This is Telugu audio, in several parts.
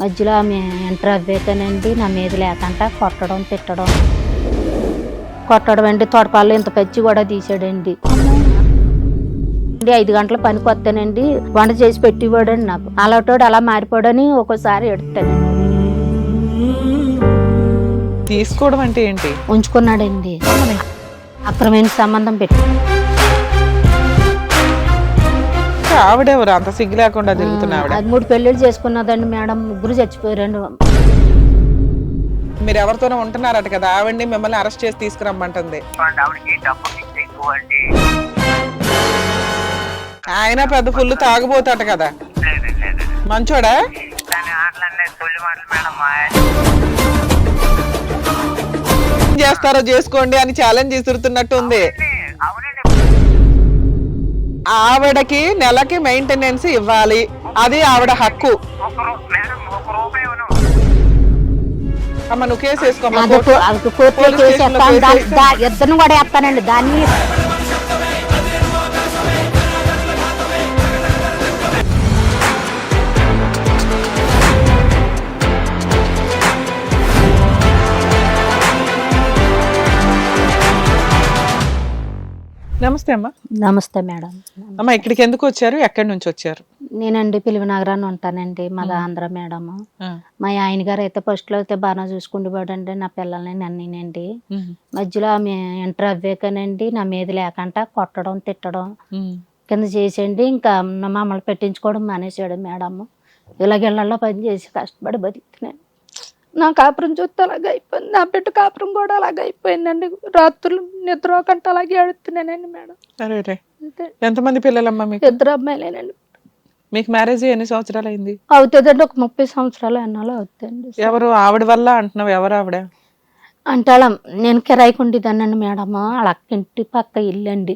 మధ్యలో ఆమె ఎంటర్ అవ్వేతనండి నా మీద లేకంట కొట్టడం తిట్టడం. కొట్టడం అండి తొడపాలు ఇంత పచ్చి కూడా తీసాడండి ఐదు గంటల పనికి వస్తానండి. వంట చేసి పెట్టివాడండి నాకు. అలాంటోడు అలా మారిపోడని ఒక్కోసారి ఎడతానండి తీసుకోవడం అంటే ఏంటి? ఉంచుకున్నాడండి. అక్రమైన సంబంధం పెట్టి. ఆవిడెవరు? అంత సిగ్గు లేకుండా తిరుగుతున్న ఆవిడ. అది మూడు పెళ్ళిళ్ళు చేసుకున్నదండి మేడం. ముగ్గురు చచ్చిపోయారండి మీరు ఎవరితోనో ఉంటున్నారట కదా ఆవిడ్ని మిమ్మల్ని అరెస్ట్ చేసి తీసుకురమ్మంటుంది. ఆయన పెద్ద ఫుల్ తాగుపోతాట కదా. లేదు లేదు మంచోడా చేస్తారో చేసుకోండి అని ఛాలెంజ్ విసురుతున్నట్టు ఉంది ఆవిడకి నెలకి మెయింటెనెన్స్ ఇవ్వాలి. అది ఆవిడ హక్కు. అమ్మ నువ్వు కేసు వేసుకోమ్మా ఇద్దరిని కూడా వేస్తానండి. దాన్ని నమస్తే అమ్మా. నమస్తే మేడం. అమ్మ ఇక్కడికి ఎందుకు వచ్చారు? ఎక్కడి నుంచి వచ్చారు? నేనండి పిలువ నగరాన్ని ఉంటానండి మాది ఆంధ్ర మేడం. ఆ. మా ఆయన గారు అయితే ఫస్ట్లో అయితే బాగా చూసుకుంటూ నా పిల్లల్ని నన్నేనండి. మధ్యలో ఆమె ఎంటర్ అవ్వేకనండి నా మీద లేకంట కొట్టడం తిట్టడం. కింద చేసేయండి ఇంకా మమ్మల్ని పెట్టించుకోవడం మానేసాడు మేడం. ఇలాగిళ్ళల్లో పని చేసి కష్టపడి బతుకుతున్నాను నా కాపురం చూస్తే అలాగే అయిపోయింది. నా బిడ్డ కాపురం కూడా అలాగే అయిపోయిందండి. రాత్రులు నిద్రకంటే అలాగే అడుగుతున్నానండి మేడం. అరే ఎంతమంది పిల్లలమ్మా మీకు? ఇద్దరు అమ్మాయిలేనండి. మీకు మ్యారేజ్ ఎన్ని సంవత్సరాలు అయింది అవుతుందండి ఒక ముప్పై సంవత్సరాలు అన్నాలో అవుతుంది ఎవరు ఆవిడ వల్ల అంటున్నావు? ఎవరు ఆవిడ? అంటే అలా నేను కిరాయికి ఉండేదానండి మేడం. వాళ్ళ అక్క ఇంటి పక్క ఇల్లు అండి.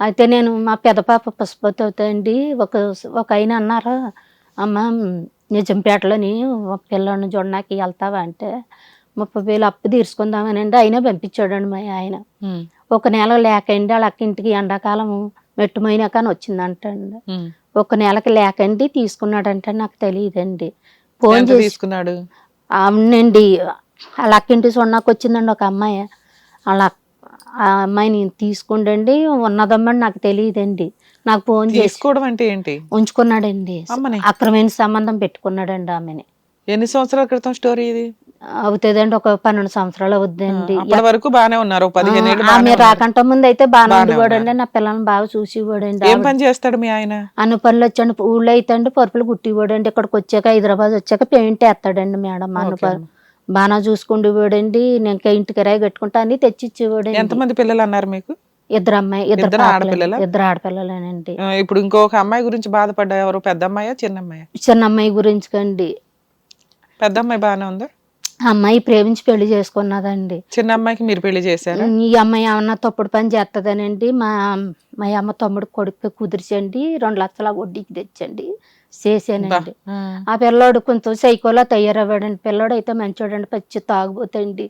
అయితే నేను మా పెద్ద పాప పసుపతి అవుతాయండి ఒక ఒక ఆయన అన్నారు అమ్మ నిజంపేటలోని ఒక పిల్లని చూడడానికి వెళ్తావా అంటే ముప్పై వేలు అప్పు తీర్చుకుందామనండి అయినా పంపించాడండి మా ఆయన. ఒక నెల లేకండి వాళ్ళ అక్క ఇంటికి ఎండాకాలం మెట్టుమైనా కానీ వచ్చిందంటండి. ఒక నెలకి లేకండి తీసుకున్నాడంటే నాకు తెలియదండి. ఫోన్ తీసుకున్నాడు? అవునండి. వాళ్ళ అక్కింటి సొన్నాకు వచ్చిందండి ఒక అమ్మాయి. వాళ్ళ ఆ అమ్మాయిని తీసుకుండండి ఉన్నదమ్మని నాకు తెలియదండి. నాకు ఫోన్ చేసి తీసుకోవడం అంటే ఏంటి? ఉంచుకున్నాడండి. అక్రమైన సంబంధం పెట్టుకున్నాడండి ఆమెని. ఎన్ని సంవత్సరాల క్రితం స్టోరీ ఇది? అవుతుందండి ఒక పన్నెండు సంవత్సరాలు అప్పటి వరకు బానే ఉన్నారు ఆమె. రాకంట ముందు అయితే బాగా ఉండేవాడండి నా పిల్లల్ని బాగా చూసేవాడండి ఏం పని చేస్తాడు మీ ఆయన? అన్ని పనులు వచ్చండి ఊళ్ళో అయితే అండి పరుపులు కుట్టివాడండి ఇక్కడికి వచ్చాక హైదరాబాద్ వచ్చాక పెయింట్ వేస్తాడండి మేడం అన్ని బాగా చూసుకుండేవాడండి నేను ఇంటికి రాయి కట్టుకుంటా అన్ని తెచ్చిచ్చేవాడండి. ఎంతమంది పిల్లలు అన్నారు మీకు? ఇద్దరు అమ్మాయి ఇద్దరు ఆడపిల్లలా? ఇద్దరు ఆడపిల్లలేనండి. ఇప్పుడు ఇంకొక అమ్మాయి గురించి బాధపడ్డా ఎవరు? పెద్ద అమ్మాయా చిన్న అమ్మాయా చిన్న అమ్మాయి గురించి కండి పెద్ద అమ్మాయి బాగానే ఉందా? ఆ అమ్మాయి ప్రేమించి పెళ్ళి చేసుకున్నదండి. చిన్న అమ్మాయికి మీరు పెళ్ళి చేశారా? ఈ అమ్మాయి ఏమన్నా తప్పుడు పని చేస్తుందనండి మా మా అమ్మ తమ్ముడు కొడుకు కుదిర్చండి రెండు లక్షల వడ్డీకి తెచ్చండి. చేసానండి ఆ. ఆ పిల్లోడు కొంచెం సైకోలా తయారవ్వాడండి. పిల్లోడు అయితే మంచోడండి పచ్చి తాగుపోతండి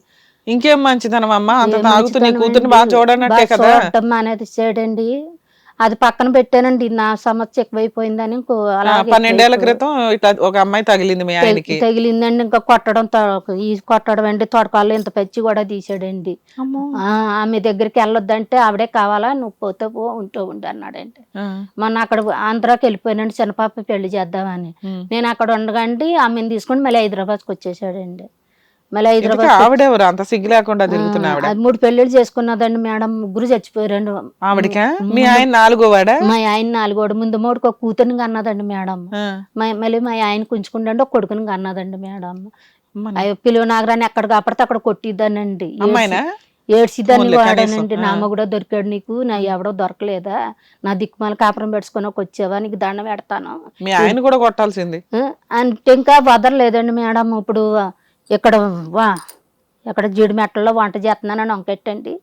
ఇంకేం మంచిదనం అమ్మా? అంత తాగుతూ నీ కూతుర్ని అండి. బాగా చూడనట్టే కదా? చూడటం అనేది చేయడండి అది పక్కన పెట్టానండి. నా సమస్య ఎక్కువైపోయిందని ఇంకో అలాగే పన్నెండేళ్ళ క్రితం ఇట్లా ఒక అమ్మాయి తగిలింది మీ ఆయనకి. తగి- తగిలిందండి. ఇంకా కొట్టడం ఈ కొట్టడం అండి. తొడకాళ్ళు ఇంత పచ్చి కూడా తీసాడండి ఆమె దగ్గరికి వెళ్ళొద్దంటే ఆవిడే కావాలా? నువ్వు పోతే పో ఉంటూ ఉండు అన్నాడండి. మొన్న అక్కడ ఆంధ్రాకి వెళ్ళిపోయానండి. చిన్నపాప పెళ్ళి చేద్దామని. నేను అక్కడ ఉండగాండి ఆమెను తీసుకొని మళ్ళీ హైదరాబాద్కి వచ్చేసాడండి మళ్ళీ హైదరాబాద్ ఆవిడెవరు అంత సిగ్గు లేకుండా తిరుగుతున్న ఆవిడ? అది మూడు పెళ్ళిళ్ళు చేసుకున్నదండి మేడం ముగ్గురు చచ్చిపోయారండి ఆవిడకా? మీ ఆయన నాలుగో వాడా మా ఆయన నాలుగోడు. ముందు మూడుకు ఒక కూతురుని కన్నదండి మేడం. మళ్ళీ మా ఆయన కుంచుకుండండి ఒక కొడుకుని కన్నదండి మేడం. పిలువ నాగరాన్ని ఎక్కడ కాపడితే అక్కడ కొట్టిద్దానండి. పోన్లే, వాడానండి. నా. అమ్మ కూడా దొరికాడు నీకు నా ఎవడో దొరకలేదా? నా దిక్కుమాల కాపురం పెట్టుకొని ఒక వచ్చావా? నీకు దండం పెడతాను. మీ ఆయన కూడా కొట్టాల్సింది. అంటే ఇంకా వదలలేదండి మేడం. ఇప్పుడు ఇక్కడ వా ఇక్కడ జీడిమెట్టలో వంట చేస్తున్నానని వంకెట్టండి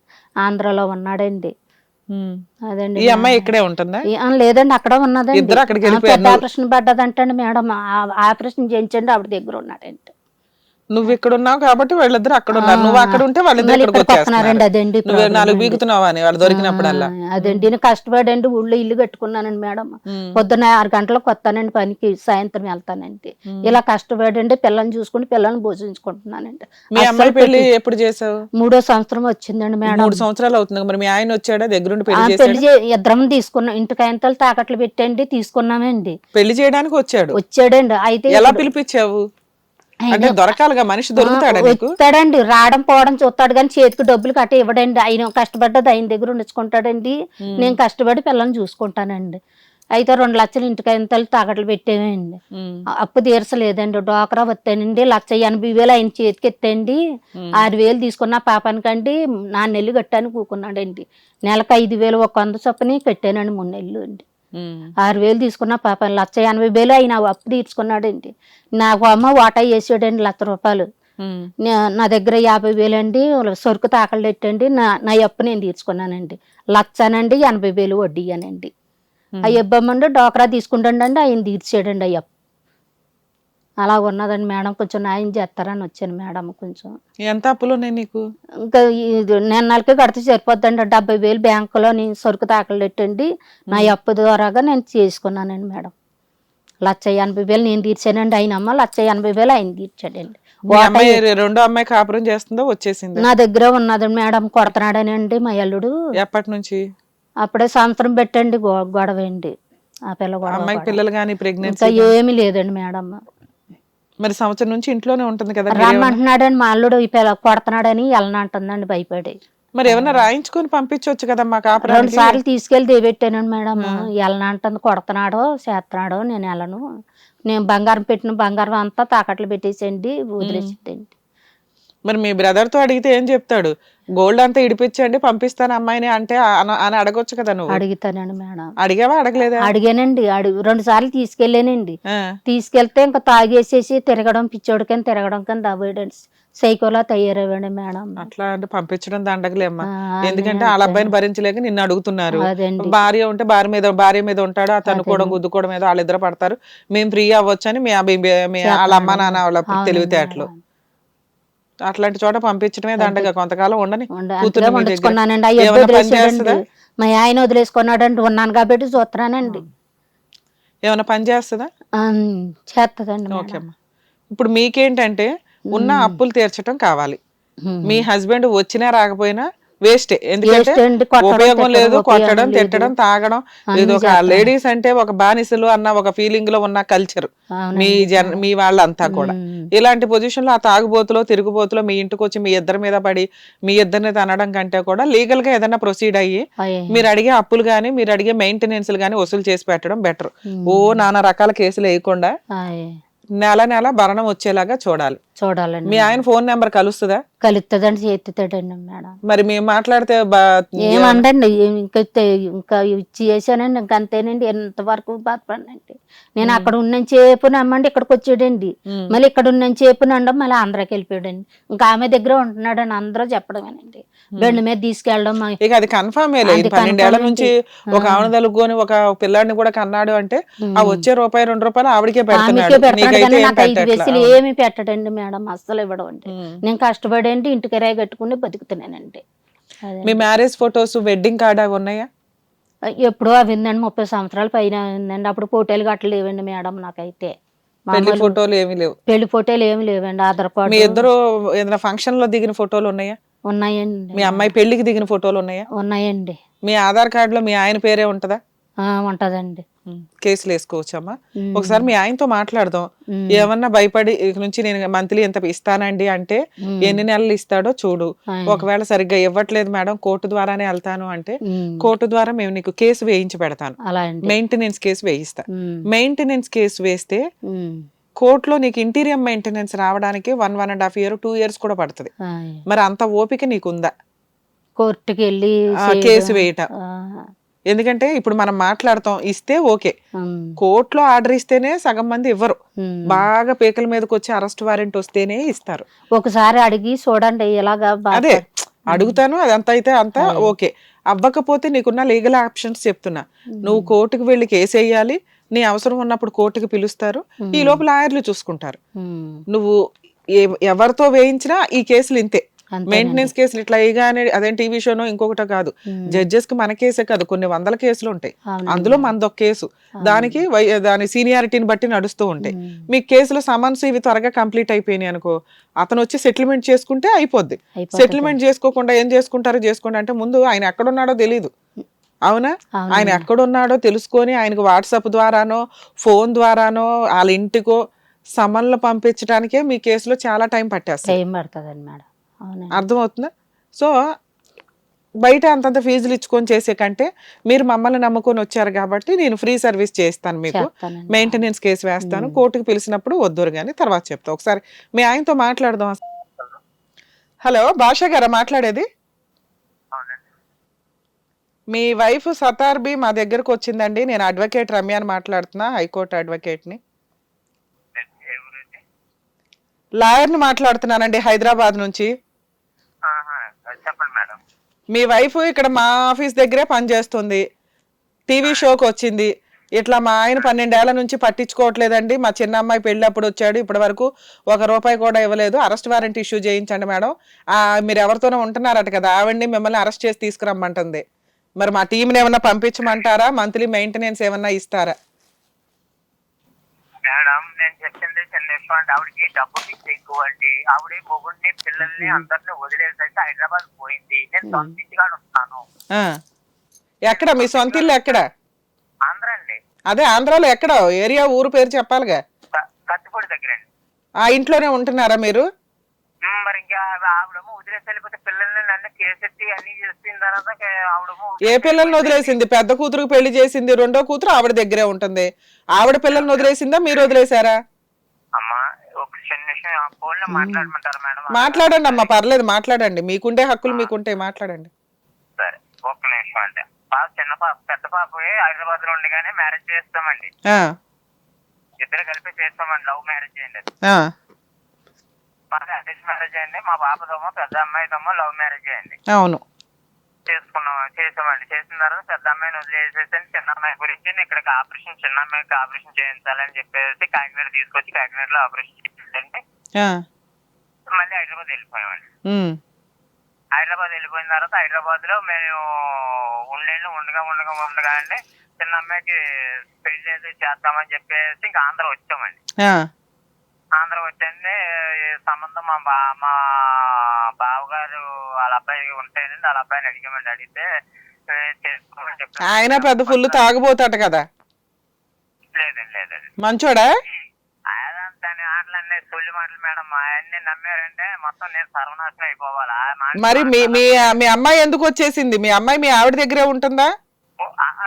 ఆంధ్రాలో ఉన్నాడండి. అదండి ఈ అమ్మాయి ఇక్కడే ఉంటుందా? లేదండి అక్కడ ఉన్నదండి. ఇద్దరు అక్కడికి ఆపరేషన్ పడ్డదంటండి మేడం. ఆపరేషన్ చేయించండి ఆవిడ దగ్గర ఉన్నాడండి నువ్వు ఇక్కడ ఉన్నావు కాబట్టి వాళ్ళిద్దరు అక్కడ ఉన్నారు నువ్వు అక్కడ ఉంటే వాళ్ళిద్దరు ఇక్కడికి వచ్చేస్తున్నారు. అదండి నువ్వు నాలుగు. బీగుతున్నావా అని వాళ్ళు దొరికినప్పుడల్లా. అదండి నేను కష్టపడండి ఊళ్ళో ఇల్లు కట్టుకున్నానండి మేడం. పొద్దున్న ఆరు గంటలకు వస్తానండి పనికి సాయంత్రం వెళ్తానండి. ఇలా కష్టపడండి పిల్లల్ని చూసుకుని పిల్లల్ని పోషించుకుంటున్నానండి మీ అమ్మాయి పెళ్ళి ఎప్పుడు చేసావు? మూడో సంవత్సరం వచ్చిందండి మేడం. మూడు సంవత్సరాలు అవుతుంది మరి మీ ఆయన వచ్చాడా? దగ్గరుండి పెళ్ళి ఇద్దరం తీసుకున్నాం ఇంటికి ఆయనతో తాకట్లు పెట్టండి తీసుకున్నామండి. పెళ్ళి చేయడానికి వచ్చాడు. వచ్చాడండి. అయితే ఎలా పిలిపించావు? అంటే దొరకాలిగా మనిషి దొరుకుతాడా వస్తాడండి రావడం పోవడం చూస్తాడు కానీ చేతికి డబ్బులు కట్ట ఇవ్వడండి. ఆయన కష్టపడ్డది ఆయన దగ్గర ఉంచుకుంటాడండి. నేను కష్టపడి పిల్లల్ని చూసుకుంటానండి. అయితే రెండు లక్షలు ఇంటికి ఆయన తాకట్లు పెట్టామండి. అప్పు తీర్చలేదండి. డోకరా వస్తానండి. లక్ష ఎనభై వేలు ఆయన చేతికి ఎత్తండి. ఆరు వేలు తీసుకున్న పాపానికండి. నా నెల్లు కట్టాను కూకున్నాడండి. నెలకు ఐదు వేలు ఒక వంద చొప్పుని కట్టానండి. మూడు నెలలు అండి. ఆరు వేలు తీసుకున్న పాపం లక్ష ఎనభై వేలు ఆయన అప్పు తీర్చుకున్నాడండి నాకు అమ్మ వాటా వేసాడండి లక్ష రూపాయలు. నా- దగ్గర యాభై వేలు అండి సరుకు తాకలు పెట్టండి నా నా అప్పు నేను తీర్చుకున్నానండి. లక్షనండి ఎనభై వేలు వడ్డీయనండి ఆ ఇబ్బంది డోకరా తీసుకుంటాండి ఆయన తీర్చాడండి అయ్యప్ప. అలా ఉన్నదండి మేడం కొంచెం న్యాయం చేస్తారని వచ్చాను మేడం కొంచెం. ఎంత అప్పులు ఉన్నాయి నీకు? ఇంకా ఇది నేను నెలకి కడితే సరిపోద్దండి. డెబ్బై వేలు బ్యాంకులో నేను సరుకు తాకలు పెట్టండి. నా అప్పు ద్వారాగా నేను చేసుకున్నానండి మేడం. లక్ష ఎనభై వేలు నేను తీర్చానండి. ఆయన అమ్మ లక్ష ఎనభై వేలు ఆయన తీర్చాడండి. రెండో అమ్మాయి కాపురం చేస్తుందో వచ్చేసింది. నా దగ్గర ఉన్నదండి మేడం కొడుతున్నాడనండి మా అల్లుడు. ఎప్పటి నుంచి? అప్పుడే సంవత్సరం పెట్టండి గొడవ అండి ఆ పిల్ల గొడవ. పిల్లలు కానీ ప్రెగ్నెన్సీ ఏమీ లేదండి మేడం. మరి సంవత్సరం నుంచి ఇంట్లోనే ఉంటుంది కదా మీరేమన్నా- రమ్మంటున్నాడని మా అల్లుడు ఈ పిల్ల కొడుతున్నాడని వెళ్ళనంటుందండి భయపడి. మరి ఏమన్నా రాయించుకొని పంపించవచ్చు కదా మా రెండు కాపురానికి సార్లు తీసుకెళ్ళి దేబెట్టానండి మేడం. వెళ్ళనంటుంది కొడుతున్నాడో చేస్తున్నాడో నేను వెళ్ళను నేను బంగారం పెట్టిన బంగారం అంతా తాకట్లు పెట్టేసండి వదిలేసిందండి మరి మీ బ్రదర్తో అడిగితే ఏం చెప్తాడు? గోల్డ్ అంతా ఇడిపించండి పంపిస్తాను అమ్మాయిని అంటే అన- అడగొచ్చు కదా నువ్వు? అడుగుతానండి మేడం. అడిగావా? అడగలేదా? అడిగానండి. అడుగు రెండు సార్లు తీసుకెళ్ళానండి. తీసుకెళ్తే ఇంకా తాగేసేసి తిరగడం పిచ్చోడు కింద తిరగడం కింద అవ్వడండి సైకోలా తయారవ్వండి మేడం. అట్లా అంటే పంపించడం దండగలేమ్మా ఎందుకంటే వాళ్ళ అబ్బాయిని భరించలేక నిన్ను అడుగుతున్నారు. భార్య ఉంటే భార్య మీద భార్య మీద ఉంటాడు ఆ తనుకోవడం గుద్దుకోవడం మీద వాళ్ళిద్దరు పడతారు. మేము ఫ్రీ అవ్వచ్చు అని మీ వాళ్ళ అమ్మ నాన్న వాళ్ళ తెలివితేటలు. అట్లాంటి చోట పంపించడమే దండగా. కొంతకాలం ఉండని మీ అయ్యో వదిలేసాడండి ఆయన వదిలేసుకున్నాడండి. ఉన్నాను కాబట్టి చూస్తున్నానండి. ఏమైనా పని చేస్తుందా? చేస్తదండి. ఓకే అమ్మా. ఇప్పుడు మీకేంటంటే ఉన్న అప్పులు తీర్చడం కావాలి. మీ హస్బెండ్ వచ్చినా రాకపోయినా వేస్టే ఎందుకంటే ఉపయోగం లేదు కొట్టడం. తిట్టడం తాగడం ఇది ఒక లేడీస్ అంటే ఒక బానిసలు అన్న ఒక ఫీలింగ్లో ఉన్న కల్చర్. మీ జన్ మీ వాళ్ళంతా కూడా. ఇలాంటి పొజిషన్లో ఆ తాగుబోతులో తిరుగుబోతులో మీ ఇంటికి వచ్చి మీ ఇద్దరి మీద పడి మీ ఇద్దరిని తనడం కంటే కూడా లీగల్గా ఏదైనా ప్రొసీడ్ అయ్యి. మీరు అడిగే అప్పులు గానీ మీరు అడిగే మెయింటెనెన్స్ గానీ వసూలు చేసి పెట్టడం బెటర్ ఓ నానా రకాల కేసులు వేయకుండా. నెల నెల భరణం వచ్చేలాగా చూడాలి చూడాలండి మీ ఆయన ఫోన్ నెంబర్ కలుస్తుందా? కలుస్తుందండి చేతుతాడండి మేడం. మరి మేము మాట్లాడితే ఏమండండి ఇంకా ఇంకా ఇచ్చి చేశానండి ఇంకా అంతేనండి ఎంతవరకు బాధపడినండి. నేను అక్కడ ఉన్న చేపు నమ్మండి ఇక్కడికి వచ్చాడండి. మళ్ళీ ఇక్కడ ఉన్న చేపు నండం మళ్ళీ ఆంధ్రాకి వెళ్ళిపోయాడండి. ఇంకా ఆమె దగ్గర ఉంటున్నాడని అందరూ చెప్పడమేనండి. బెండ్ మీద తీసుకెళ్ళడం ఇక అది కన్ఫర్మ్ పన్నెండేళ్ళ నుంచి. ఒక ఆవును తలుపుకొని ఒక పిల్లాడిని కూడా కన్నాడు అంటే ఆ వచ్చే రూపాయి రెండు రూపాయలు ఆవిడకే పెడతాడు. వేసులు ఏమి పెట్టడండి మేడం అస్సలు ఇవ్వడం అండి ఉమ్. నేను కష్టపడండి ఇంటి కిరాయి కట్టుకుని బతుకుతున్నానండి అదే. మీ మ్యారేజ్ ఫొటోస్ వెడ్డింగ్ కార్డ్ అవి ఉన్నాయా? ఎప్పుడో అవిందండి ముప్పై సంవత్సరాల పైన అయిందండి అప్పుడు ఫోటోలు గట్ల లేవండి మేడం నాకైతే. పెళ్ళి ఫోటోలు ఏమీ లేవు. పెళ్ళి ఫోటోలు ఏమి లేవండి ఆధార్ మీ కార్డు ఇద్దరు ఏదైనా ఫంక్షన్లో దిగిన ఫోటోలు ఉన్నాయా? ఉన్నాయండి. మీ అమ్మాయి పెళ్ళికి దిగిన ఫోటోలు ఉన్నాయా? ఉన్నాయండి. మీ ఆధార్ కార్డ్లో మీ ఆయన పేరే ఉంటదా? ఉంటదండి కేసులు వేసుకోవచ్చమ్మా. ఒకసారి మీ ఆయనతో మాట్లాడదాం. ఏమన్నా భయపడి ఇక నుంచి నేను మంత్లీ ఎంత ఇస్తానండి అంటే. ఎన్ని నెలలు ఇస్తాడో చూడు. ఒకవేళ సరిగ్గా ఇవ్వట్లేదు మేడం కోర్టు ద్వారానే వెళ్తాను అంటే. కోర్టు ద్వారా మేము నీకు కేసు వేయించి పెడతాను మెయింటెనెన్స్ కేసు వేయిస్తా. మెయింటెనెన్స్ కేసు వేస్తే. కోర్టులో నీకు ఇంటీరియం మెయింటెనెన్స్ రావడానికి one one and half year two years కూడా పడుతుంది. మరి అంత ఓపిక నీకుందా కోర్టుకి వెళ్ళి. కేసు వేయటం ఎందుకంటే ఇప్పుడు మనం మాట్లాడతాం ఇస్తే ఓకే. కోర్టులో ఆర్డర్ ఇస్తేనే సగం మంది ఇవ్వరు. బాగా పీకల మీదకి వచ్చి అరెస్ట్ వారెంట్ వస్తేనే ఇస్తారు. ఒకసారి అడిగి చూడండి ఎలాగా అదే అడుగుతాను అదంతా అయితే అంతా ఓకే. అవ్వకపోతే నీకున్న లీగల్ ఆప్షన్స్ చెప్తున్నా. నువ్వు కోర్టుకు వెళ్ళి కేసు వేయాలి నీ అవసరం ఉన్నప్పుడు కోర్టుకు పిలుస్తారు ఈ లోపల లాయర్లు చూసుకుంటారు. నువ్వు ఎవరితో వేయించినా ఈ కేసులు ఇంతే. మెయింటెనెన్స్ కేసులు ఇట్లా అయ్యగానే అదేం టీవీ షోనో ఇంకొకటో కాదు. జడ్జెస్కి మన కేసే కాదు కొన్ని వందల కేసులు ఉంటాయి. అందులో మనదొక కేసు. దానికి దాని సీనియారిటీని బట్టి నడుస్తూ ఉంటాయి. మీ కేసులో సమన్స్ ఇవి త్వరగా కంప్లీట్ అయిపోయినాయి అనుకో అతను వచ్చి సెటిల్మెంట్ చేసుకుంటే అయిపోద్ది. సెటిల్మెంట్ చేసుకోకుండా ఏం చేసుకుంటారో చేసుకోండి. అంటే ముందు ఆయన ఎక్కడున్నాడో తెలియదు అవునా. ఆయన ఎక్కడున్నాడో తెలుసుకొని ఆయనకు వాట్సాప్ ద్వారానో ఫోన్ ద్వారానో వాళ్ళ ఇంటికో సమన్లు పంపించడానికే మీ కేసులో చాలా టైం పట్టేస్తుంది. టైం పడుతుందండి మేడం. అర్థమవుతుందా? సో బయట అంతంత ఫీజులు ఇచ్చుకొని చేసే కంటే మీరు మమ్మల్ని నమ్ముకొని వచ్చారు కాబట్టి నేను ఫ్రీ సర్వీస్ చేస్తాను మీకు. మెయింటెనెన్స్ కేసు వేస్తాను. కోర్టుకు పిలిచినప్పుడు వద్దురు కానీ తర్వాత చెప్తా. ఒకసారి మీ ఆయనతో మాట్లాడదాం. హలో భాష గారా మాట్లాడేది? అవునండి మీ వైఫ్ సతార్బి మా దగ్గరకు వచ్చిందండి. నేను అడ్వకేట్ రమ్య అని మాట్లాడుతున్నా హైకోర్టు అడ్వకేట్ని. లాయర్ని మాట్లాడుతున్నానండి హైదరాబాద్ నుంచి. మీ వైఫ్ ఇక్కడ మా ఆఫీస్ దగ్గరే పనిచేస్తుంది. టీవీ షోకి వచ్చింది. ఇట్లా మా ఆయన పన్నెండేళ్ళ నుంచి పట్టించుకోవట్లేదండి. మా చిన్న అమ్మాయి పెళ్ళప్పుడు వచ్చాడు. ఇప్పటి వరకు ఒక రూపాయి కూడా ఇవ్వలేదు. అరెస్ట్ వారెంట్ ఇష్యూ చేయించండి మేడం. మీరు ఎవరితోనో ఉంటున్నారట కదా. ఆవిడ్ని మిమ్మల్ని అరెస్ట్ చేసి తీసుకురమ్మంటుంది. మరి మా టీంని ఏమన్నా పంపించమంటారా? మంత్లీ మెయింటెనెన్స్ ఏమన్నా ఇస్తారా? మేడం నేను చెప్పింది చిన్న విషయం అంటే ఆవిడకి డబ్బు పిచ్చి ఎక్కువ అండి ఆవిడ మొగుడిని పిల్లల్ని అందరిని వదిలేసరికి హైదరాబాద్ పోయింది. నేను సొంత ఇంటికాడ ఉంటున్నాను ఆ. ఎక్కడ? మీ సొంత ఇల్లు ఎక్కడ? ఆంధ్ర అండి అదే ఆంధ్రాలో ఎక్కడ? ఏరియా ఊరు పేరు చెప్పాలిగా? క- కత్తిపూడి దగ్గర అండి ఆ ఇంట్లోనే ఉంటున్నారా మీరు? ఉమ్, మరి ఇంకా ఆవిడేమో వదిలేసి వెళ్ళిపోతే పిల్లల్ని నన్ను కేసెట్టి అన్ని చేసిన తర్వాత ఆవిడేమో ఏ పిల్లల్ని వదిలేసింది? పెద్ద కూతురుకు పెళ్ళి చేసింది రెండో కూతురు ఆవిడ దగ్గరే ఉంటుంది. ఆవిడ పిల్లల్ని వదిలేసిందా? మీరు వదిలేశారా? అమ్మా ఒక చిన్న విషయం ఆ ఫోన్లో మాట్లాడమంటారా మేడం? మాట్లాడండి అమ్మా పర్లేదు మాట్లాడండి. మీకుండే హక్కులు మీకుంటే మాట్లాడండి. సరే ఒక్క నిమిషం అంటే పాప చిన్న పాప పెద్ద పాప హైదరాబాద్లో ఉండగానే మ్యారేజ్ చేస్తామండి. ఆ, ఇద్దరు కలిపి చేస్తామండి లవ్ మ్యారేజ్ చేయండి. ఆ, మాది అటెచ్ మ్యారేజ్ అయ్యింది మా పాపదమ్మో పెద్ద అమ్మాయిదమ్మో లవ్ మ్యారేజ్ అయ్యింది అవును. చేసుకున్నాం చేసామండి. చేసిన తర్వాత పెద్ద అమ్మాయిని వదిలేసేసి చిన్న అమ్మాయి గురించి నేను ఇక్కడికి ఆపరేషన్ చిన్న అమ్మాయికి ఆపరేషన్ చేయించాలని చెప్పేసి కాకినాడ తీసుకొచ్చి కాకినాడలో ఆపరేషన్ చేయించండి మళ్ళీ హైదరాబాద్ వెళ్ళిపోయామండి. హైదరాబాద్ వెళ్ళిపోయిన తర్వాత హైదరాబాద్లో మేము ఉండేళ్ళు ఉండగా ఉండగా ఉండగా అండి చిన్న అమ్మాయికి పెళ్ళి చేద్దామని చెప్పేసి ఇంకా ఆంధ్ర వచ్చామండి. ఆంధ్ర వచ్చండి ఈ సంబంధం మా బా మా బావగారు వాళ్ళ అబ్బాయి ఉంటాయండి వాళ్ళ అబ్బాయిని అడిగామండి. అడిగితే ఏ, చేసుకోమని చెప్పారు. ఆయన పెద్ద ఫుల్ తాగుబోతాట కదా? లేదండి లేదండి. మంచోడా? దాని ఆటలన్నీ సొల్లి మాటలు మేడం. నమ్మారంటే మొత్తం నేను సర్వనాశనం అయిపోవాలా. మరి మీ మీ మీ అమ్మాయి ఎందుకు వచ్చేసింది? మీ అమ్మాయి మీ ఆవిడ దగ్గరే ఉంటుందా?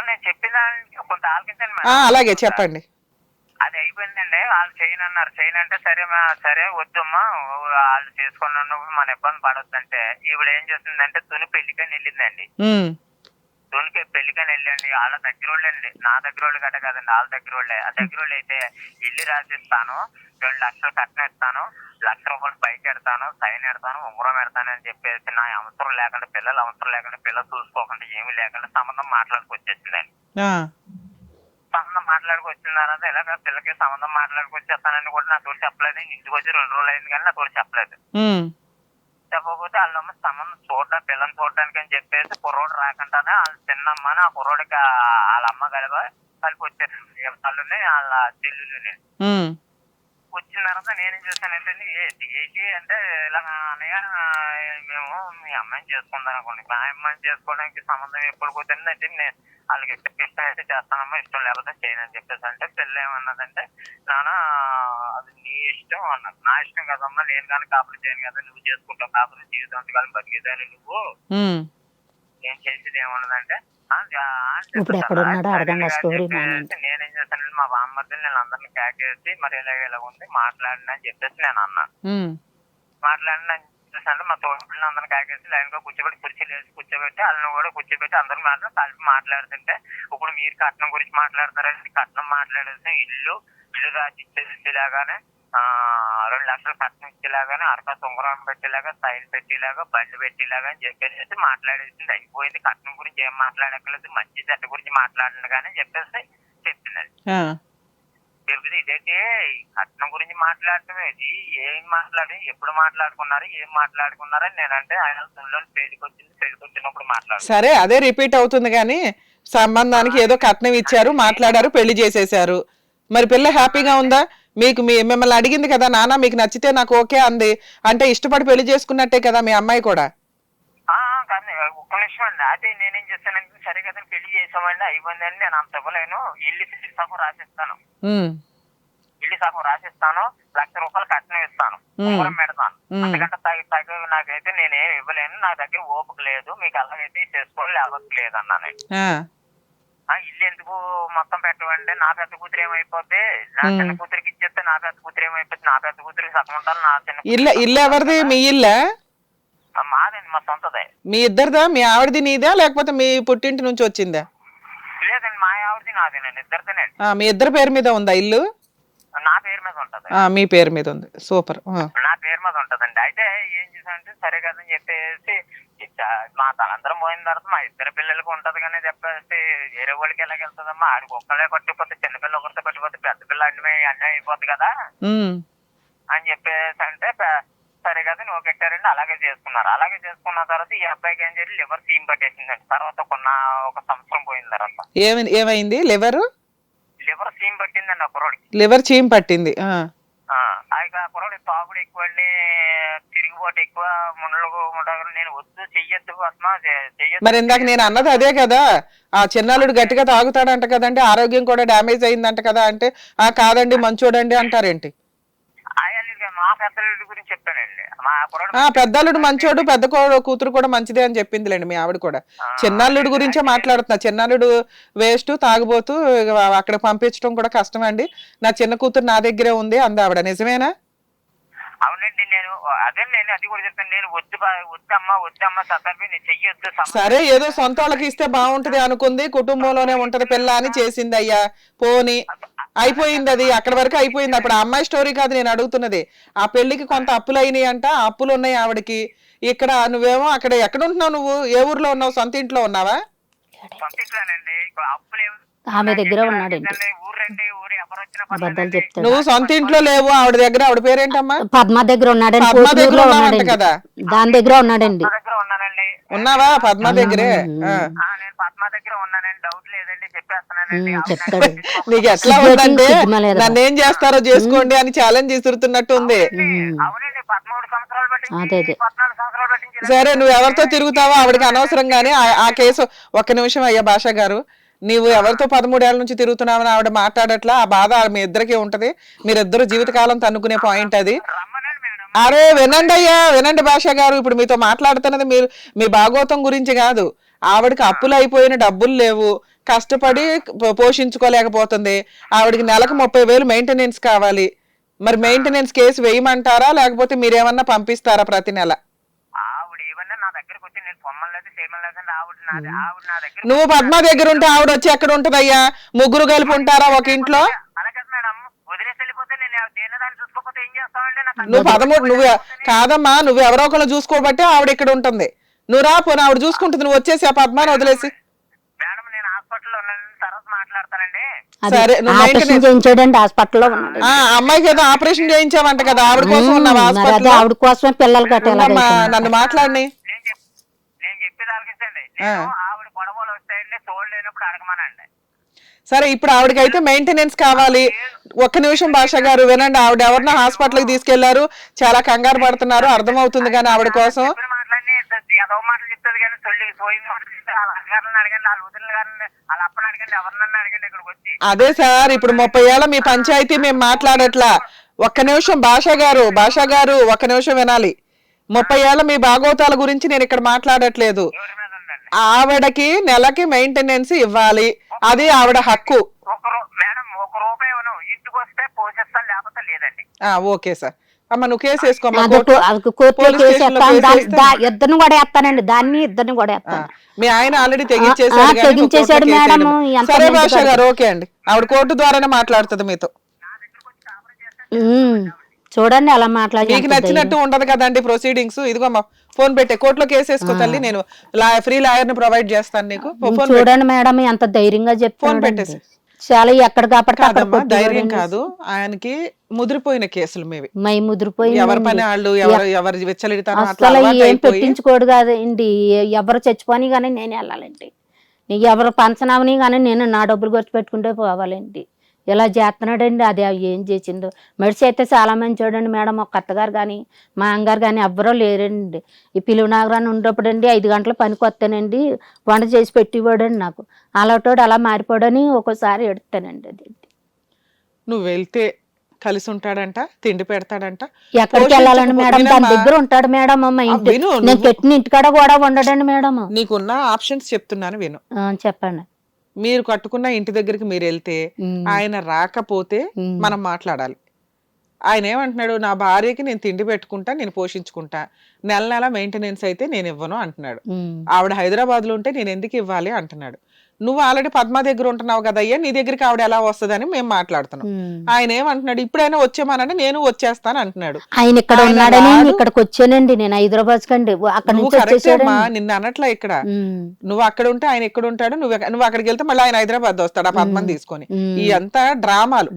నేను చెప్పిన కొంత ఆలకించండి ఆ, మేడం. అలాగే చెప్పండి. అయిపోయిందండి. వాళ్ళు చేయను అన్నారు చేయను అంటే సరే మా సరే వద్దమ్మా. వాళ్ళు చేసుకున్న మన ఇబ్బంది పడొద్దంటే ఈవిడ ఏం చేస్తుందంటే తుని పెళ్ళికని వెళ్ళిందండి. తునికి పెళ్ళికని వెళ్ళండి. వాళ్ళ దగ్గర వాళ్ళండి నా దగ్గర వాళ్ళు గట్ట కదండి. వాళ్ళ దగ్గర వాళ్ళే ఆ దగ్గర వాళ్ళు అయితే ఇల్లు రాసిస్తాను. రెండు లక్షలు కట్నం ఇస్తాను లక్ష రూపాయలు పైకి పెడతాను సైన్ పెడతాను ఉంగరం పెడతాను అని చెప్పేసి నా అవసరం లేకుండా పిల్లలు అవసరం లేకుండా పిల్లలు చూసుకోకుండా ఏమీ లేకుండా సంబంధం మాట్లాడుకొచ్చేసిందండి. మాట్లాడుకొచ్చిన తర్వాత ఇలాగ పిల్లకి సంబంధం మాట్లాడుకొచ్చేస్తానని కూడా నా తోడు చెప్పలేదు. ఇంటికి వచ్చి రెండు రోజులు అయింది కానీ నా తోడు చెప్పలేదు. చెప్పకపోతే వాళ్ళమ్మ సంబంధం చూడడం పిల్లని చూడడానికి అని చెప్పేసి కుర్రోడు రాకుండానే వాళ్ళ చిన్నమ్మని ఆ కుర్రోడికి వాళ్ళ అమ్మ కలిపి కలిపి వచ్చారు. వాళ్ళని వాళ్ళ చెల్లుని వచ్చిన తర్వాత నేనేం చేశానంటే ఏంటి అంటే ఇలా అన్నయ్య మేము మీ అమ్మాయిని చేసుకుందాం అనుకోండి. మా అమ్మాయిని చేసుకోవడానికి సంబంధం ఎప్పుడు కుదిరిందంటే నేను వాళ్ళకి ఇష్టం ఇష్టం అయితే చేస్తానమ్మా ఇష్టం లేకపోతే చేయను అని చెప్పేసి అంటే పెళ్ళి ఏమన్నదంటే నాన్న అది నీ ఇష్టం అన్నది. నా ఇష్టం కదమ్మా నేను కానీ కాపురం చేయను కదా నువ్వు చేసుకుంటావు. కాపురం జీవితం కానీ బతికేదాన్ని నువ్వు. నేను చేసేది ఏమన్నదంటే "ఆ, జా- ఇప్పుడు ఎక్కడ ఉన్నాడో అడగండి ఆ స్టోరీ. నేనేం చేశానంటే మా బామ్మర్దిని నేను అందరిని కేకేసి మరి ఇలాగ ఇలా ఉంది మాట్లాడిన అని చెప్పేసి నేను అన్నాను ఉమ్, మాట్లాడిన అంటే మా తోటి అందరిని కాకేసి లైన్గా కూర్చోబెట్టి కుర్చీలు వేసి కూర్చోబెట్టి వాళ్ళని కూడా కూర్చోబెట్టి అందరూ మాట్లాడి కలిపి మాట్లాడుతుంటే ఇప్పుడు మీరు కట్నం గురించి మాట్లాడుతున్నారంటే కట్నం మాట్లాడేసి ఇల్లు ఇల్లు రాసి ఇచ్చేలాగానే ఆ రెండు లక్షలు కట్నం ఇచ్చేలాగానే అరక ఉంగరం పెట్టేలాగా సైన్ పెట్టేలాగా బండి పెట్టేలాగా అని చెప్పేసి మాట్లాడేసింది. అయిపోయింది. కట్నం గురించి ఏం మాట్లాడక్కర్లేదు. మంచి చెడ్డ గురించి మాట్లాడండి కానీ చెప్పేసి ఆ, చెప్పింది ఇదేంటి కట్నం గురించి మాట్లాడటం ఏంటి ఏం మాట్లాడి ఎప్పుడు మాట్లాడుకున్నారు ఏం మాట్లాడుకున్నారని నేనంటే ఆయన ఫోన్లో పెళ్ళికి వచ్చింది పెళ్ళికి వచ్చినప్పుడు మాట్లాడు సరే అదే రిపీట్ అవుతుంది కానీ సంబంధానికి ఏదో కట్నం ఇచ్చారు మాట్లాడారు పెళ్ళి చేసేశారు మరి పిల్ల హ్యాపీగా ఉందా? మీకు మీ మిమ్మల్ని అడిగింది కదా నాన్న మీకు నచ్చితే నాకు ఓకే అంది. అంటే ఇష్టపడి పెళ్ళి చేసుకున్నట్టే కదా మీ అమ్మాయి కూడా. ఒక్క నిమిషం అండి. అదే నేనేం చేస్తానంటే సరే కదా పెళ్ళి చేసామండి అయిపోయిందండి. నేను అంత ఇవ్వలేను. ఇల్లు సగం రాసిస్తాను. ఇల్లు సగం రాసిస్తాను. లక్ష రూపాయలు కట్నం ఇస్తాను. పెడతాను. అంతకంటే తగ్గ తగ్గ నాకైతే నేనేం ఇవ్వలేను. నా దగ్గర ఓపిక లేదు. మీకు అలాగైతే చేసుకోవాలి లేకపోతే లేదన్నాను. ఆ, ఆ ఇల్లు ఎందుకు మొత్తం పెట్టమంటే నా పెద్ద కూతురు ఏమైపోతే నా. చిన్న కూతురికి ఇచ్చేస్తే నా పెద్ద కూతురు ఏమైపోతే నా పెద్ద కూతురికి సగం ఉండాలి నా చిన్న ఇల్లు ఇల్లు ఎవరిది? మీ ఇల్లా? మాదండి మా సొంతదే. మీ ఇద్దరిదా? మీ ఆవిడది నీదా? లేకపోతే మీ పుట్టింటి నుంచి వచ్చిందా? లేదండి మా ఆవిడది నాదేనండి ఇద్దరిదేనండి. ఆ, మీ ఇద్దరి పేరు మీద ఉందా ఇల్లు? నా పేరు మీద ఉంటది. ఆ, మీ పేరు మీద ఉంది. సూపర్. ఆ, నా పేరు మీద ఉంటదండి. అయితే ఏం చేశానంటే సరే కదని చెప్పేసి మా తలంతరం పోయిన తర్వాత మా ఇద్దరు పిల్లలకి ఉంటది కానీ చెప్పేసి వేరే వాళ్ళకి ఎలాగ వెళ్తుందమ్మా? ఆడికి ఒక్కలే పట్టిపోతే చిన్నపిల్ల ఒకరితో పట్టిపోతే పెద్ద పిల్ల అన్నీ అన్నీ అయిపోద్ది కదా? అని చెప్పేసి అంటే సరే కదా నువ్వు పెట్టారండి అలాగే చేసుకున్నారు. అలాగే చేసుకున్న తర్వాత ఈ అబ్బాయికి ఏం చేయాలి లివర్ సీమ్ పట్టేసిందండి తర్వాత కొన్న ఒక సంవత్సరం పోయిన తర్వాత. ఏమి ఏమైంది? లివర్? లివర్ సీమ్ పట్టిందండి ఆ కుర్రోడికి లివర్ చీమ్ పట్టింది. ఇక కుర్రోడి తాగుడు ఎక్కువ అండి తిరుగుబాటు ఎక్కువ ముండలు ఉండగలు నేను వద్దు చెయ్యొద్దు చెయ్యొద్దు. మరి ఇందాక నేను అన్నది అదే కదా ఆ చిన్నాలుడు గట్టిగా తాగుతాడంట కదండి ఆరోగ్యం కూడా డ్యామేజ్ అయిందంట కదా అంటే ఆ కాదండి మంచోడండి అంటారేంటి? మా పెద్దల గురించి చెప్పానండి. మా కుర్రోడు ఆ పెద్దల్లుడు మంచోడు పెద్ద కో- కూతురు కూడా మంచిదే అని చెప్పిందిలేండి మీ ఆవిడ కూడా. చిన్నల్లుడు గురించే మాట్లాడుతున్నా. చిన్నల్లుడు వేస్ట్ తాగుబోతూ ఇక అక్కడ పంపించడం కూడా కష్టం అండి. నా చిన్న కూతురు నా దగ్గరే ఉంది అంది ఆవిడ. నిజమేనా? అవునండి నేను అదే నేను అది కూడా చెప్తాను నేను వద్దు బా- వద్దమ్మా వద్దమ్మా సతర్పి నేను చెయ్యొద్దు సరే ఏదో సొంత వాళ్ళకి ఇస్తే బాగుంటది అనుకుంది. కుటుంబంలోనే ఉంటది పిల్ల అని చేసింది అయ్యా పోని అయిపోయింది అది. అక్కడి వరకు అయిపోయింది. అప్పుడు ఆ అమ్మాయి స్టోరీ కాదు నేను అడుగుతున్నది. ఆ పెళ్ళికి కొంత అప్పులు అయినాయి అంట అప్పులు ఉన్నాయి ఆవిడకి. ఇక్కడ నువ్వేమో అక్కడ ఎక్కడ ఉంటున్నావు నువ్వు? ఏ ఊర్లో ఉన్నావు? సొంత ఇంట్లో ఉన్నావా? ఆమె దగ్గర ఉన్నాడండి నువ్వు సొంత ఇంట్లో లేవు. ఆవిడ దగ్గర ఆవిడ పేరేంటమ్మా? పద్మ దగ్గర ఉన్నాడండి. ఉన్నాడండి. కదా. దాని దగ్గర ఉన్నాడండి. ఉన్నావా పద్మ దగ్గరే? ఆ. నేను పద్మ దగ్గర ఉన్నానండి డౌట్ లేదండి చెప్పేస్తున్నానండి ఉమ్, అవునండి. చెప్తాడు. నీకు ఎట్లా ఉందంటే లేదా? నన్ను ఏం చేస్తారో చేసుకోండి అని ఛాలెంజ్ విసురుతున్నట్టు ఉంది అవునండి పదమూడు సంవత్సరాలు అదే, పట్టించి అదే. పద్నాలుగు సంవత్సరాలు పట్టించి సరే నువ్వు ఎవరితో తిరుగుతావో ఆవిడకి అనవసరం గానీ ఆ- ఆ కేసు ఒక్క నిమిషం అయ్యా భాష గారు. నీవు ఎవరితో పదమూడేళ్ళ నుంచి తిరుగుతున్నావని ఆవిడ మాట్లాడట్లా? ఆ బాధ మీ ఇద్దరికి ఉంటది. మీరిద్దరు జీవితకాలం తన్నుకునే పాయింట్ అది. అరే వినండి అయ్యా వినండి భాష గారు ఇప్పుడు మీతో మాట్లాడుతున్నది మీరు మీ భాగవతం గురించి కాదు. ఆవిడకి అప్పులు అయిపోయిన డబ్బులు లేవు. కష్టపడి పోషించుకోలేకపోతుంది. ఆవిడకి నెలకు ముప్పై వేలు మెయింటెనెన్స్ కావాలి. మరి మెయింటెనెన్స్ కేసు వేయమంటారా లేకపోతే మీరేమన్నా పంపిస్తారా ప్రతి నెల? నువ్వు పద్మ దగ్గర ఉంటే ఆవిడ వచ్చి ఎక్కడ ఉంటదయ్యా? ముగ్గురు కలిపి ఉంటారా ఒక ఇంట్లో? వదిలేసి వెళ్ళిపోతే నేను దేని దాన్ని చూసుకోకపోతే ఏం చేస్తామండి నాకు నువ్వు పదమూడు నువ్వు కాదమ్మా నువ్వు ఎవరో ఒకరు చూసుకోబట్టే ఆవిడ ఇక్కడ ఉంటుంది. నువ్వు రా పోనీ ఆవిడ చూసుకుంటుంది. నువ్వు వచ్చేసి ఆ పద్మాని వదిలేసి. మేడం నేను హాస్పిటల్లో ఉన్నాను. తర్వాత మాట్లాడతానండి. అది సరే, నువ్వు ఆపరేషన్ చేయించాడండి హాస్పిటల్లో ఉన్నాడు. ఆ అమ్మాయికి ఏదో ఆపరేషన్ చేయించావంట కదా ఆవిడ కోసం ఉన్నావా మరి అదే హాస్పిటల్ ఆవిడ కోసమే పిల్లలు కట్టేలా నన్ను మాట్లాడిని. నేను చెప్ నేను చెప్పేది ఆలకించండి నేను ఆవిడ గొడవలు వస్తాయండి తోడలేనప్పుడు అడగమనండి. సరే ఇప్పుడు ఆవిడకైతే మెయింటెనెన్స్ కావాలి. ఒక్క నిమిషం భాష గారు వినండి. ఆవిడ ఎవరినో హాస్పిటల్కి తీసుకెళ్ళారు. చాలా కంగారు పడుతున్నారు. అర్థమవుతుంది కానీ ఆవిడ కోసం. చెప్పిన మాటలన్నీ ఏదో మాటలు చెప్తుంది కానీ తొలి పోయిన మాటలు చెప్తే వాళ్ళ అన్నగారులను అడగండి వాళ్ళ వదిన గారిని వాళ్ళ అప్పని అడగండి ఎవరినన్నా అడగండి ఇక్కడికి వచ్చి. అదే సార్ ఇప్పుడు ముప్పై ఏళ్ళ మీ పంచాయతీ మేము మాట్లాడట్లా. ఒక్క నిమిషం భాష గారు భాష గారు ఒక్క నిమిషం వినాలి. ముప్పై ఏళ్ళ మీ భాగవతాల గురించి నేను ఇక్కడ మాట్లాడట్లేదు. ఆవిడకి నెలకి మెయింటెనెన్స్ ఇవ్వాలి. అది ఆవిడ హక్కు. ఒక రూ- మేడం ఒక రూపాయి ఇవ్వను ఇంటికి వస్తే పోషిస్తాను లేకపోతే లేదండి. ఆ ఓకే సార్. అమ్మ నువ్వు కేసు వేసుకోమ్మా ఇద్దరిని కూడా ఎత్తానండి దాన్ని ఇద్దరిని కూడా మీ ఆయన ఆల్రెడీ నువ్వు తెగించేశాడు. ఎంత సరే భాష. గారు ఓకే అండి. ఆవిడ కోర్టు ద్వారానే మాట్లాడుతుంది మీతో. చూడండి అలా మాట్లాడి మీకు నచ్చినట్టు ఉండదు కదండి ప్రొసీడింగ్స్. ఇదిగో అమ్మా ఫోన్ పెట్టే కోర్టులో కేసు వేసుకో తల్లి నేను ఫ్రీ లాయర్ని ప్రొవైడ్ చేస్తాను నీకు. ఫోన్. చూడండి మేడం ఎంత ధైర్యంగా ఫోన్ చెప్తాను పెట్టేసి చాలా ఎక్కడ కాదమ్మా ధైర్యం. కాదు. ఆయనకి ముదిరిపోయిన కేసులు మేవి. మై ముదిరిపోయింది ఎవరి పని వాళ్ళు ఎవరు ఎవరి వెచ్చలిడతారో అసలు ఏం పెట్టించుకోడు కాదండి. ఎవరు చచ్చిపోని కానీ నేను వెళ్ళాలండి. ఎవరు పంచనామని కానీ నేను నా డబ్బులు ఖర్చు పెట్టుకుంటే పోవాలండి. ఇలా చేస్తున్నాడండి అది ఏం చేసిందో. మెడిసి అయితే చాలా మంది చూడండి మేడం ఒక అత్తగారు కానీ మా అంగారు కానీ ఎవ్వరూ లేరండి. ఈ పిలువ నాగరాన్ని ఉన్నప్పుడు అండి ఐదు గంటల పనికి వస్తానండి. వంట చేసి పెట్టివాడండి నాకు. అలాంటోడు అలా మారిపోడని ఒక్కోసారి ఎడుతానండి అది. నువ్వు వెళ్తే కలిసి ఉంటాడంట తిండి పెడతాడంట? ఎక్కడికి వెళ్ళాలండి మేడం? దాని. దగ్గర ఉంటాడు మేడం మా ఆ, ఇంటి నేను పెట్టిన ఇంటికాడ కూడా ఉండడండి మేడం. నీకున్న ఆప్షన్స్ చెప్తున్నాను విను. చెప్పండి. మీరు కట్టుకున్న ఇంటి దగ్గరికి మీరు వెళ్తే ఆయన రాకపోతే మనం మాట్లాడాలి. ఆయన ఏమంటున్నాడు నా భార్యకి నేను తిండి పెట్టుకుంటా నేను పోషించుకుంటా. నెల నెల మెయింటెనెన్స్ అయితే నేను ఇవ్వను అంటున్నాడు. ఆవిడ హైదరాబాద్లో ఉంటే నేను ఎందుకు ఇవ్వాలి అంటున్నాడు. నువ్వు ఆల్రెడీ పద్మ దగ్గర ఉంటున్నావు కదయ్యా నీ దగ్గరికి ఆవిడ ఎలా వస్తుందని మేము మాట్లాడుతున్నాం. ఉమ్. ఆయన ఏమంటున్నాడు ఇప్పుడైనా వచ్చేమానంటే నేను వచ్చేస్తాను అంటున్నాడు. ఆయన ఇక్కడ ఉన్నాడని. ఇక్కడికి వచ్చానండి నేను హైదరాబాద్ కండి అక్కడ నిన్ను అనట్లా ఇక్కడ. నువ్వు అక్కడ ఉంటే ఆయన ఎక్కడ ఉంటాడు నువ్వు నువ్వు అక్కడికి వెళ్తే మళ్ళీ ఆయన హైదరాబాద్ వస్తాడు ఆ పద్మని తీసుకొని. ఈ అంతా డ్రామాలు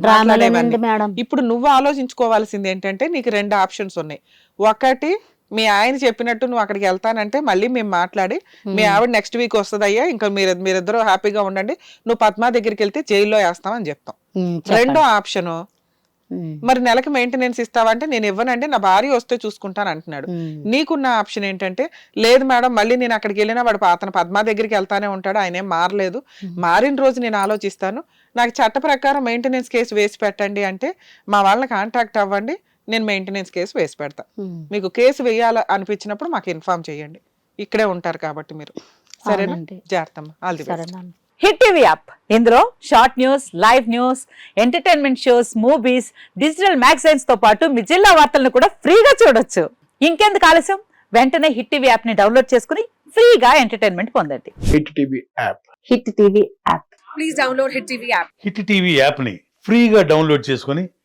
ఇప్పుడు నువ్వు ఆలోచించుకోవాల్సింది ఏంటంటే నీకు రెండు ఆప్షన్స్ ఉన్నాయి. ఒకటి మీ ఆయన చెప్పినట్టు నువ్వు అక్కడికి వెళ్తానంటే మళ్ళీ మేము మాట్లాడి మీ ఆవిడ నెక్స్ట్ వీక్ వస్తుందయ్యా ఇంకా మీరు మీరిద్దరూ హ్యాపీగా ఉండండి. నువ్వు పద్మ దగ్గరికి వెళ్తే జైల్లో వేస్తామని చెప్తాం. చెప్పండి. రెండో ఆప్షన్ ఉమ్, మరి నెలకి మెయింటెనెన్స్ ఇస్తావంటే నేను ఇవ్వనండి నా భార్య వస్తే చూసుకుంటాను అంటున్నాడు. నీకున్న ఆప్షన్ ఏంటంటే లేదు మేడం మళ్ళీ నేను అక్కడికి వెళ్ళినా వాడు అతను పద్మ దగ్గరికి వెళ్తానే ఉంటాడు ఆయన ఏం మారలేదు. మారిన రోజు నేను ఆలోచిస్తాను. నాకు చట్ట ప్రకారం మెయింటెనెన్స్ కేసు వేసి పెట్టండి అంటే మా వాళ్ళని కాంటాక్ట్ అవ్వండి. నేను మెయింటెనెన్స్ కేసు వేసి పెడతా. ఉమ్. మీకు కేసు వేయాల అనిపించినప్పుడు మాకు ఇన్ఫార్మ్ చేయండి. ఇక్కడే ఉంటారు కాబట్టి మీరు. సరేనా? అవునండి. జాగ్రత్త ఆల్ ది బెస్ట్ సరేనండి హిట్ టీవీ యాప్ ఇందులో short news live news entertainment shows movies digital మ్యాగజైన్స్తో పాటు మీ జిల్లా వార్తలను కూడా ఫ్రీగా చూడొచ్చు. ఇంకెందుకు ఆలస్యం? వెంటనే హిట్ టీవీ యాప్ని డౌన్లోడ్ చేసుకుని ఫ్రీగా ఎంటర్టైన్మెంట్ పొందండి. Hit TV app hit TV app hit TV యాప్ని ఫ్రీగా డౌన్లోడ్ చేసుకొని